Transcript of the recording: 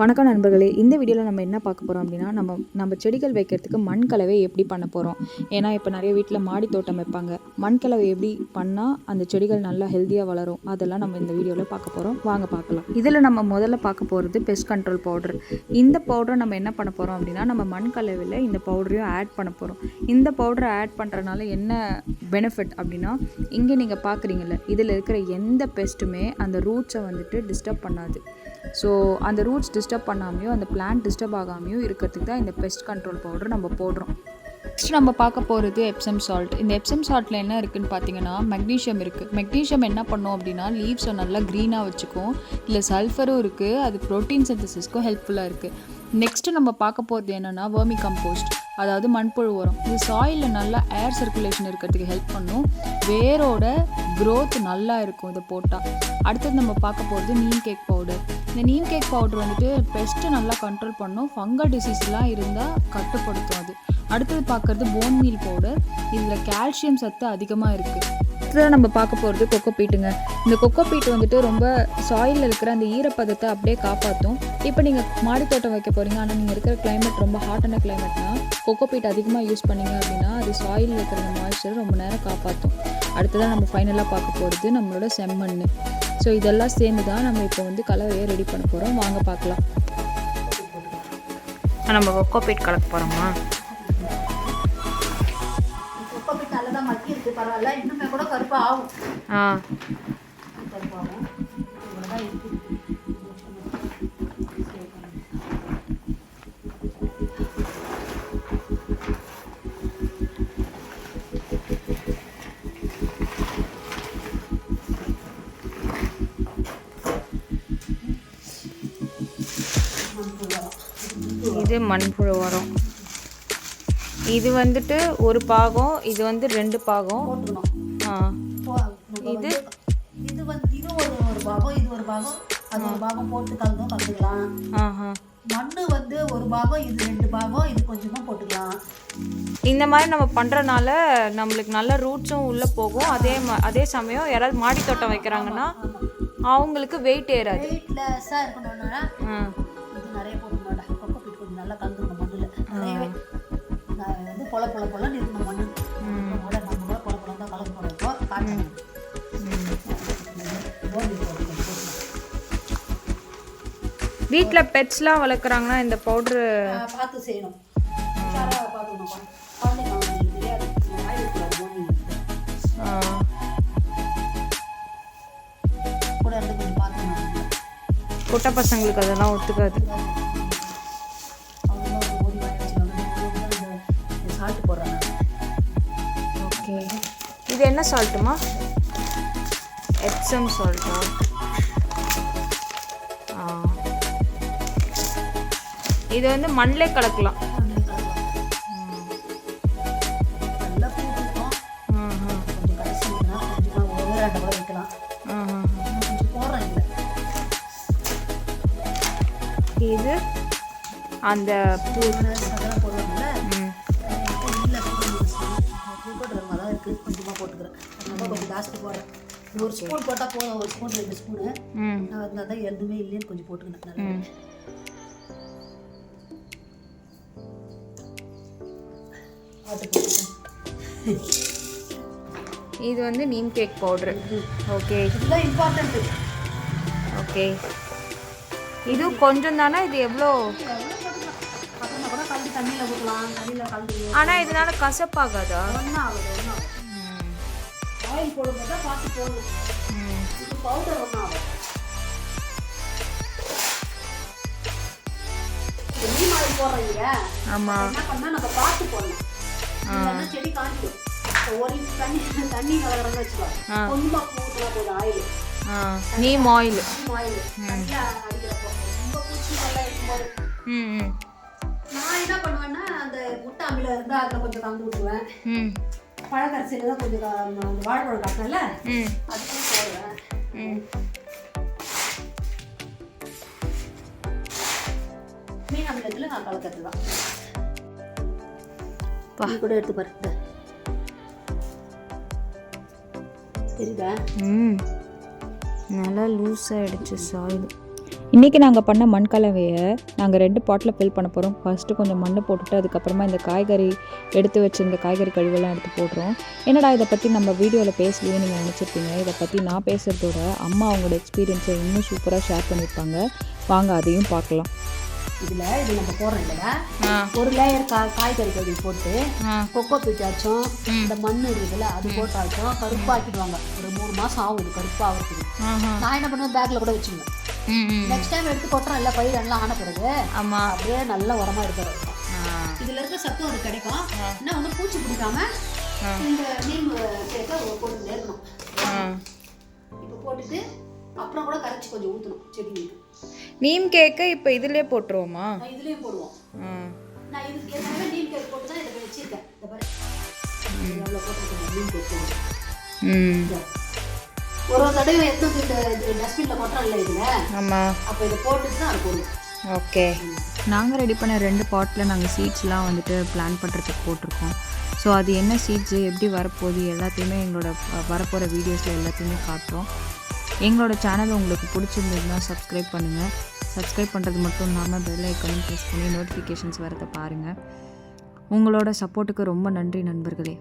வணக்கம் நண்பர்களே. இந்த வீடியோவில் நம்ம என்ன பார்க்க போகிறோம் அப்படின்னா நம்ம நம்ம செடிகள் வைக்கிறதுக்கு மண் கலவை எப்படி பண்ண போகிறோம் ஏன்னா இப்போ நிறைய வீட்டில் மாடி தோட்டம் வைப்பாங்க. மண் கலவை எப்படி பண்ணால் அந்த செடிகள் நல்லா ஹெல்த்தியாக வளரும்? அதெல்லாம் நம்ம இந்த வீடியோவில் பார்க்க போகிறோம் வாங்க பார்க்கலாம். இதில் நம்ம முதல்ல பார்க்க போகிறது பெஸ்ட் கண்ட்ரோல் பவுடர் இந்த பவுடரை நம்ம என்ன பண்ண போகிறோம் அப்படின்னா நம்ம மண் கலவையில் இந்த பவுடரையும் ஆட் பண்ண போகிறோம் இந்த பவுடரை ஆட் பண்ணுறதுனால என்ன பெனிஃபிட் அப்படின்னா இங்கே நீங்கள் பார்க்குறீங்கல்ல இதில் இருக்கிற எந்த பெஸ்ட்டுமே அந்த ரூட்ஸை வந்துட்டு டிஸ்டர்ப் பண்ணாது. ஸோ அந்த ரூட்ஸ் டிஸ்டர்ப் பண்ணாமையும் அந்த பிளான்ட் டிஸ்டர்ப் ஆகாமையோ இருக்கிறதுக்கு தான் இந்த பெஸ்ட் கண்ட்ரோல் பவுடர் நம்ம போடுறோம். நெக்ஸ்ட் நம்ம பார்க்க போகிறது எப்சம் சால்ட் இந்த எப்சம் சால்ட்டில் என்ன இருக்குதுன்னு பார்த்தீங்கன்னா மெக்னீஷியம் இருக்குது மெக்னீஷியம் என்ன பண்ணும் அப்படின்னா லீவ்ஸை நல்லா க்ரீனாக வச்சுக்கும். இல்லை சல்ஃபரும் இருக்குது அது ப்ரோட்டீன் சிந்தசிஸ்க்கும் ஹெல்ப்ஃபுல்லாக இருக்குது நெக்ஸ்ட்டு நம்ம பார்க்க போகிறது என்னென்னா வேர்மி கம்போஸ்ட் அதாவது மண்புழு உரம். இது சாயிலில் நல்லா ஏர் சர்க்குலேஷன் இருக்கிறதுக்கு ஹெல்ப் பண்ணும். வேரோட க்ரோத் நல்லா இருக்கும் இதை போட்டால் அடுத்தது நம்ம பார்க்க போகிறது நீம் கேக் பவுடர் இந்த நீம் கேக் பவுடர் வந்துட்டு பெஸ்ட்டை நல்லா கண்ட்ரோல் பண்ணும். ஃபங்கல் டிசீஸ்லாம் இருந்தால் கட்டுப்படுத்தும் அது. அடுத்தது பார்க்குறது போன் மீல் பவுடர் இதில் கால்சியம் சத்து அதிகமாக இருக்குது அடுத்ததாக நம்ம பார்க்க போகிறது கொக்கோ பீட்டுங்க இந்த கொக்கோ பீட் வந்துட்டு ரொம்ப சாயிலில் இருக்கிற அந்த ஈரப்பதத்தை அப்படியே காப்பாற்றும் இப்போ நீங்கள் மாடித்தோட்டம் வைக்க போகிறீங்க ஆனால் நீங்கள் இருக்கிற கிளைமேட் ரொம்ப ஹாட்டான கிளைமேட்னா கொக்கோ பீட் அதிகமாக யூஸ் பண்ணீங்க அப்படின்னா அது சாயிலில் இருக்கிற மாய்ஸ்சர் ரொம்ப நேரம் காப்பாற்றும் அடுத்ததாக நம்ம ஃபைனலாக பார்க்க போகிறது நம்மளோட செம்மண் ஸோ இதெல்லாம் சேர்ந்து தான் நம்ம இப்போ வந்து கலவையை ரெடி பண்ண போகிறோம் வாங்க பார்க்கலாம். நம்ம கொக்கோ பீட் கலக்க போகிறோமா கொக்கோபிட் நல்லதாக மக்கி இருக்கு பரவாயில்ல. இன்னுமே கூட கருப்பா ஆகும் ஆ. இது மண்புழு உரம். இது வந்துட்டு ஒரு பாகம் இது வந்து ரெண்டு பாகம். ஆ. வந்து இது வந்து இது ஒரு ஒரு பாகம் இது ஒரு பாகம். அது ஒரு பாகம் போட்டு கலந்தும் கலந்துக்கலாம். ஆஹா. மண்ணு வந்து ஒரு பாகம் இது ரெண்டு பாகம் இது கொஞ்சமாக போட்டுக்கலாம். இந்த மாதிரி நம்ம பண்ணுறனால நம்மளுக்கு நல்ல ரூட்ஸும் உள்ளே போகும். அதே அதே சமயம் யாராவது மாடி தோட்டம் வைக்கிறாங்கன்னா அவங்களுக்கு வெயிட் ஏறாது. வெயிட்லெஸ்ஸாக இருக்கணும்னா நல்லா கலந்துக்கணும் மண்ணில். நிறையவே நான் வந்து பொல பொல பொலன்னு இருக்கணும் மண்ணு. அதோட நம்ம கூட பொல பொல தான் கலந்து கொஞ்சம் போட்டுக்கலாம். வீட்டில் பெட்ஸ்லாம் வளர்க்குறாங்கன்னா இந்த பவுட்ரு பார்த்து செய்யணும். குழந்தைங்க தெரியாது. கூட இருந்து கொஞ்சம் பார்த்துக்கணும் குட்டை பசங்களுக்கு அதெல்லாம் ஒத்துக்காது. இந்த சால்ட்டு போடுறாங்க ஓகே. இது என்ன சால்ட்டுமா? எப்சம் சால்ட்டா? ஆ. இது வந்து மண்ணிலே கலக்கலாம். நல்லா பூ கொடுக்கும் போடுறேன் ஒரு ஸ்பூன் போட்டால் போதும் ஒரு ஸ்பூன் ரெண்டு ஸ்பூனு நான் இருந்தால் தான் எதுவுமே இல்லைன்னு கொஞ்சம் போட்டுக்கினேன் நல்லா. இது வந்து நீம் கேக் பவுட்ரு ஓகே இதெல்லாம் இம்பார்ட்டண்ட்டு ஓகே இது கொஞ்சம் தானே? இது எவ்வளோ? ஆனால் இதனால கசப்பாகாதா? ஒன்றா ஆகுது ஒன்றா ஆகும் ம். ஆயில் போடும்போது தான் பார்த்து போடணும். இது பவுடர் ஒன்றா ஆகும். நீம் ஆயில் போடுறீங்க ஆமாம் என்ன பண்ணால் நம்ம பார்த்து போடணும். இல்லைன்னா செடி காஞ்சிடும் ஒரு தண்ணி தண்ணி கலக்கிறோம்னு வச்சுக்கோ. கொஞ்சமாக போதும் ஆயில். நீம் ஆயில் ஆயில் அடிக்கிறப்போ ரொம்ப பூச்சி நல்லா இருக்கும்போது. நான் என்ன பண்ணுவேன்னா அந்த முட்டை அம்பில இருந்தால் அதில் கொஞ்சம் கலந்து விட்டுருவேன் பழக்கரிசியில் தான் கொஞ்சம் அந்த வாழைப்பழம் காட்டினல அதுக்கும் போடுவேன். மீன் அமிலத்தில் நான் கலக்கிறது தான். கூட எடுத்து பாரு இந்தா. தெரியுதா? ம். நல்லா லூஸ் ஆகிடுச்சு சாயில் இன்றைக்கி நாங்கள் பண்ண மண் கலவையை நாங்கள் ரெண்டு பாட்டில் ஃபில் பண்ண போகிறோம் ஃபஸ்ட்டு கொஞ்சம் மண் போட்டுட்டு அதுக்கப்புறமா இந்த காய்கறி எடுத்து வச்சிருந்த காய்கறி கழிவெல்லாம் எடுத்து போடுறோம் என்னடா இதை பற்றி நம்ம வீடியோவில் பேசலையே நீங்கள் நினச்சிருப்பீங்க. இதை பற்றி நான் பேசுகிறதோட அம்மா அவங்களோட எக்ஸ்பீரியன்ஸை இன்னும் சூப்பராக ஷேர் பண்ணியிருப்பாங்க. வாங்க அதையும் பார்க்கலாம். இதில் இது நம்ம போடுறோம் இல்லையா ஒரு லேயர் கா காய்கறி கழுவி போட்டு கொக்கோ பீட்டாச்சும் இந்த மண் இருக்குதுல்ல அது போட்டாச்சும் கருப்பாக்கிடுவாங்க. ஒரு மூணு மாதம் ஆகும் கருப்பாகிறதுக்கு நான் என்ன பண்ணுவேன்? பேக்கில் கூட வச்சுக்குவேன் நெக்ஸ்ட் டைம் எடுத்து கொட்டுறோம் இல்லை பயிர் எல்லாம் ஆன பிறகு ஆமாம் அப்படியே நல்ல உரமா இருக்கிறது இதுல இருக்க சத்தும் அது கிடைக்கும். இன்னும் வந்து பூச்சி பிடிக்காம இந்த நீம் சேர்க்க போட்டு நேரணும் இப்போ போட்டுட்டு அப்புறம் கூட கரைச்சி கொஞ்சம் ஊற்றணும் செடிங்களுக்கு நீம் கேக்க இப்போ இதிலே போட்டுருவோமா? நான் இதுலேயும் போடுவோம். நான் இதுக்கு ஏற்கனவே நீம் கேக் போட்டு தான் இதை வச்சிருக்கேன். இந்த பாரு. எவ்வளோ போட்டுருக்கேன். நீம் கேக் போட்டு ம் ஒரு ஒரு தடவை எடுத்து இந்த டஸ்ட்பினில் கொட்டுறோம் இல்லை இதில்? ஆமாம் அப்போ இதை போட்டுட்டு தான் போடுவோம் ஓகே. நாங்கள் ரெடி பண்ண ரெண்டு பாட்டில் நாங்கள் சீட்ஸ்லாம் வந்துட்டு பிளான் பண்ணுறதுக்கு போட்டிருக்கோம். ஸோ அது என்ன சீட்ஸு எப்படி வரப்போகுது எல்லாத்தையுமே எங்களோட வரப்போகிற வீடியோஸில் எல்லாத்தையுமே காட்டுறோம். எங்களோட சேனல் உங்களுக்கு பிடிச்சிருந்ததுன்னா சப்ஸ்கிரைப் பண்ணுங்கள் சப்ஸ்கிரைப் பண்ணுறது மட்டும் இல்லாமல் பெல் ஐக்கனும் ப்ரெஸ் பண்ணி நோட்டிஃபிகேஷன்ஸ் வரதை பாருங்கள் உங்களோட சப்போர்ட்டுக்கு ரொம்ப நன்றி நண்பர்களே.